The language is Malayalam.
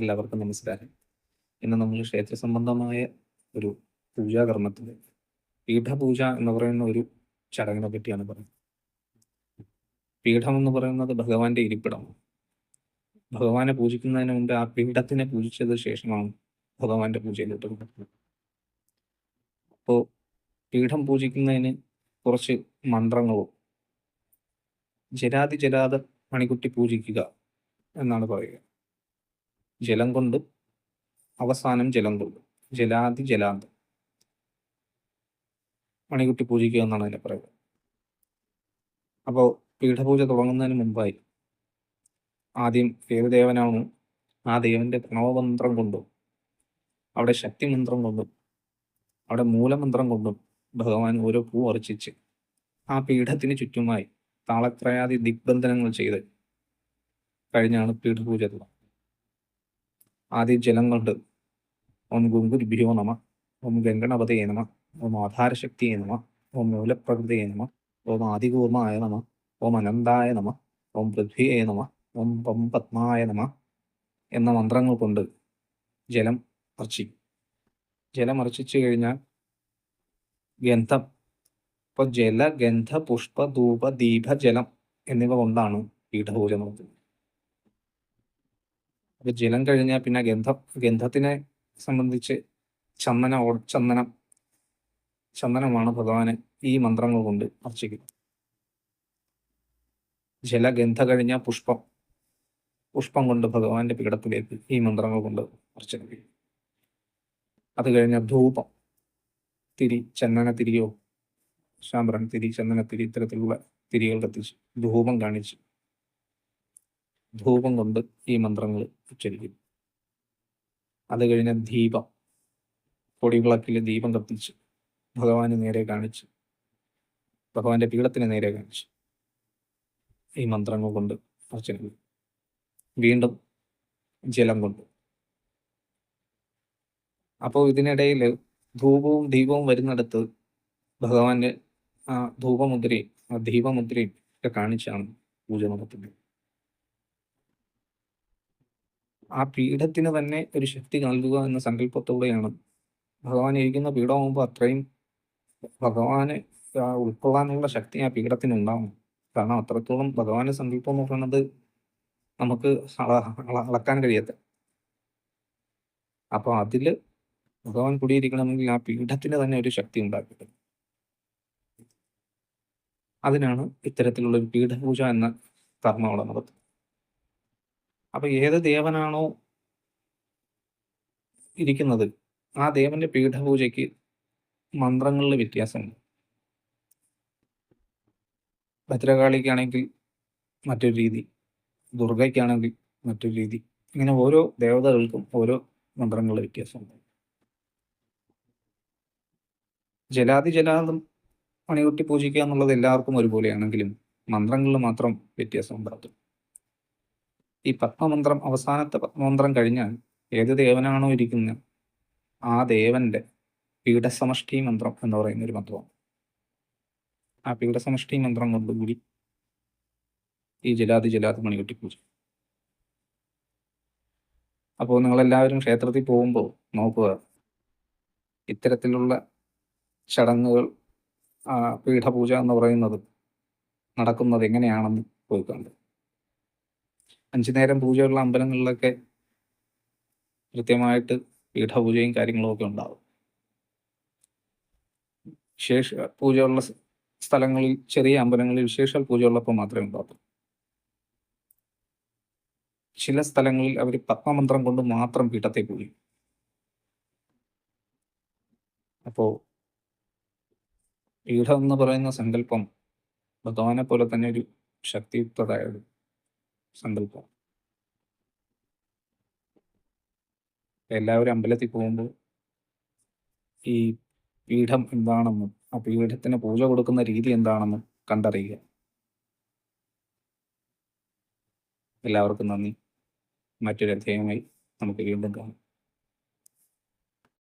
എല്ലാവർക്കും നമസ്കാരം. ഇന്ന് നമ്മൾ ക്ഷേത്ര സംബന്ധമായ ഒരു പൂജാകർമ്മത്തിൽ പീഠപൂജ എന്ന് പറയുന്ന ഒരു ചടങ്ങിനെ പറ്റിയാണ് പറയുന്നത്. പീഠം എന്ന് പറയുന്നത് ഭഗവാന്റെ ഇരിപ്പിടമാണ്. ഭഗവാനെ പൂജിക്കുന്നതിന് മുമ്പ് ആ പീഠത്തിനെ പൂജിച്ചത് ശേഷമാണ് ഭഗവാന്റെ പൂജയിലോട്ട് അപ്പോൾ പീഠം പൂജിക്കുന്നതിന് കുറച്ച് മന്ത്രങ്ങളും ജലാതി ജലാത മണിക്കുട്ടി പൂജിക്കുക എന്നാണ് പറയുക. ജലം കൊണ്ട് അവസാനം ജലം കൊണ്ട്. ജലാതി ജലാന്തം. മണിക്കുട്ടി പൂജിക്കുക എന്നാണ് അതിനെ പറയുന്നത്. അപ്പോൾ പീഠപൂജ തുടങ്ങുന്നതിന് മുമ്പായി ആദ്യം ഏത് ദേവനാണോ ആ ദേവന്റെ പ്രണവമന്ത്രം കൊണ്ടും അവിടെ ശക്തിമന്ത്രം കൊണ്ടും അവിടെ മൂലമന്ത്രം കൊണ്ടും ഭഗവാൻ ഓരോ പൂ അർച്ചിച്ച് ആ പീഠത്തിന് ചുറ്റുമായി താളത്രയാദി ദിഗ്ബന്ധനങ്ങൾ ചെയ്ത് കഴിഞ്ഞാണ് പീഠപൂജ തുടങ്ങുന്നത്. ആദ്യം ജലം കൊണ്ട് ഓം ഗുങ്കുരുഭ്യോ നമ ഓം ഗംഗണപതയെ നമ ഓം ആധാരശക്തിയെ നമ ഓം മൂലപ്രകൃതിയെ നമ ഓം ആദികൂർമായ നമ ഓം അനന്തായ നമ ഓം പൃഥ്വിയെ നമ ഓം പം പത്മായ നമ എന്ന മന്ത്രങ്ങൾ കൊണ്ട് ജലം അർച്ചിക്കും ജലം അർച്ചിച്ചു കഴിഞ്ഞാൽ ഗന്ധം ഇപ്പോൾ ജല ഗന്ധ പുഷ്പ ധൂപ ദീപ ജലം എന്നിവ കൊണ്ടാണ് പീഠപൂജ നടത്തുന്നത് അപ്പൊ ജലം കഴിഞ്ഞാൽ പിന്നെ ഗന്ധം ഗന്ധത്തിനെ സംബന്ധിച്ച് ചന്ദന ഓ- ചന്ദനം ചന്ദനമാണ് ഭഗവാന് ഈ മന്ത്രങ്ങൾ കൊണ്ട് അർച്ചിക്കുന്നത്. ജലഗന്ധ കഴിഞ്ഞ പുഷ്പം പുഷ്പം കൊണ്ട് ഭഗവാന്റെ പീഠത്തിലേക്ക് ഈ മന്ത്രങ്ങൾ കൊണ്ട് അർച്ചന അത് കഴിഞ്ഞ ധൂപം തിരി ചന്ദന തിരിയോ ശാമ്പ്രൻ തിരി ചന്ദന തിരി ഇത്തരത്തിലുള്ള തിരികൾ കത്തിച്ച് ധൂപം കാണിച്ച് ധൂപം കൊണ്ട് ഈ മന്ത്രങ്ങൾ ഉച്ചരിക്കും അത് കഴിഞ്ഞ ദീപം പൊടിവിളക്കിൽ ദീപം കത്തിച്ച് ഭഗവാന് നേരെ കാണിച്ച് ഭഗവാന്റെ പീഠത്തിന് നേരെ കാണിച്ച് ഈ മന്ത്രങ്ങൾ കൊണ്ട് അർച്ചന. വീണ്ടും ജലം കൊണ്ട് അപ്പോൾ ഇതിനിടയിൽ ധൂപവും ദീപവും വരുന്നിടത്ത് ഭഗവാന്റെ ആ ധൂപമുദ്രയും ആ ദീപമുദ്രയും ഒക്കെ കാണിച്ചാണ് പൂജ നടത്തുന്നത് ആ പീഠത്തിന് തന്നെ ഒരു ശക്തി നൽകുക എന്ന സങ്കല്പത്തോടെയാണ് ഭഗവാൻ ഇരിക്കുന്ന പീഠമാകുമ്പോൾ അത്രയും ഭഗവാനെ ഉൾക്കൊള്ളാനുള്ള ശക്തി ആ പീഠത്തിന് ഉണ്ടാവും. കാരണം അത്രത്തോളം ഭഗവാന്റെ സങ്കല്പം എന്ന് പറയുന്നത് നമുക്ക് അള- അള- അളക്കാൻ കഴിയാത്ത അപ്പൊ അതിൽ ഭഗവാൻ കുടിയിരിക്കണമെങ്കിൽ ആ പീഠത്തിന് തന്നെ ഒരു ശക്തി ഉണ്ടാക്കിയിട്ട് അതിനാണ് ഇത്തരത്തിലുള്ള ഒരു പീഠപൂജ എന്ന കർമ്മം അവിടെ നടത്തുന്നത്. അപ്പൊ ഏത് ദേവനാണോ ഇരിക്കുന്നത് ആ ദേവന്റെ പീഠപൂജയ്ക്ക് മന്ത്രങ്ങളിൽ വ്യത്യാസമുണ്ട്. ഭദ്രകാളിക്കാണെങ്കിൽ മറ്റൊരു രീതി ദുർഗയ്ക്കാണെങ്കിൽ മറ്റൊരു രീതി ഇങ്ങനെ ഓരോ ദേവതകൾക്കും ഓരോ മന്ത്രങ്ങളുടെ വ്യത്യാസമുണ്ട്. ജലാതി ജലാദം പണികുട്ടി പൂജിക്കുക എന്നുള്ളത് എല്ലാവർക്കും ഒരുപോലെയാണെങ്കിലും മന്ത്രങ്ങളിൽ മാത്രം വ്യത്യാസം ഉണ്ടാകും ഈ പത്മമന്ത്രം അവസാനത്തെ പത്മമന്ത്രം കഴിഞ്ഞാൽ ഏത് ദേവനാണോ ഇരിക്കുന്നത് ആ ദേവന്റെ പീഠസമഷ്ടി മന്ത്രം എന്ന് പറയുന്ന ഒരു മന്ത്രമാണ്. ആ പീഠസമഷ്ടി മന്ത്രം കൊണ്ടുകൂടി ഈ ജലാതി ജലാതി മണികുട്ടി പൂജ. അപ്പോൾ നിങ്ങളെല്ലാവരും ക്ഷേത്രത്തിൽ പോകുമ്പോൾ നോക്കുക. ഇത്തരത്തിലുള്ള ചടങ്ങുകൾ പീഠപൂജ എന്ന് പറയുന്നത് നടക്കുന്നത് എങ്ങനെയാണെന്ന് പോയി കണ്ടു അഞ്ചു നേരം പൂജയുള്ള അമ്പലങ്ങളിലൊക്കെ കൃത്യമായിട്ട് പീഠപൂജയും കാര്യങ്ങളും ഒക്കെ ഉണ്ടാവും. വിശേഷ പൂജയുള്ള സ്ഥലങ്ങളിൽ ചെറിയ അമ്പലങ്ങളിൽ വിശേഷ പൂജയുള്ളപ്പോൾ മാത്രമേ ഉണ്ടാവൂ ചില സ്ഥലങ്ങളിൽ അവർ പത്മമന്ത്രം കൊണ്ട് മാത്രം പീഠത്തെ പൂജിക്കും അപ്പോൾ പീഠം എന്ന് പറയുന്ന സങ്കല്പം ഭഗവാനെ പോലെ തന്നെ ഒരു ശക്തിയുക്തതായ ഒരു സങ്കല്പം. എല്ലാവരും അമ്പലത്തിൽ പോകുമ്പോൾ ഈ പീഠം എന്താണെന്നും ആ പീഠത്തിന് പൂജ കൊടുക്കുന്ന രീതി എന്താണെന്നും കണ്ടറിയുക. എല്ലാവർക്കും നന്ദി. മറ്റൊരു അധ്യായമായി നമുക്ക് വീണ്ടും കാണാം.